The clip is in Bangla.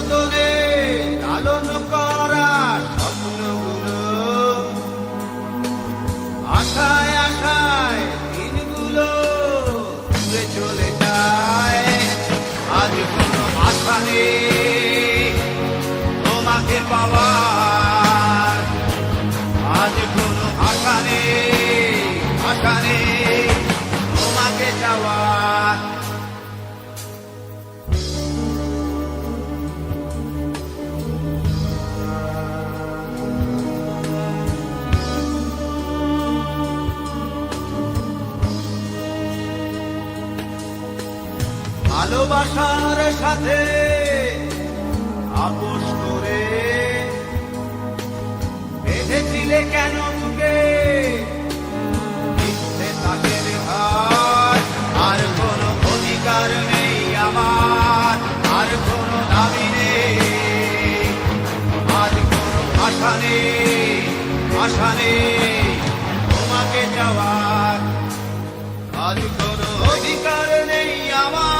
যতনে লালন করা স্বপ্নগুলো। আশায় আশায় দিনগুলো চলে যায়। আজ কোনো আশা নেই। তোমাকে পাওয়ার ভালোবাসার সাথে আপোষ করে বেঁধেছিলে কেন মিথ্যে তাকের হাত, আর কোনো অধিকার নেই আমার, আর কোনো দাবি নেই, আর কোনো আশা নেই আশা নেই, তোমাকে যাওয়ার আজ কোনো অধিকার নেই আমার।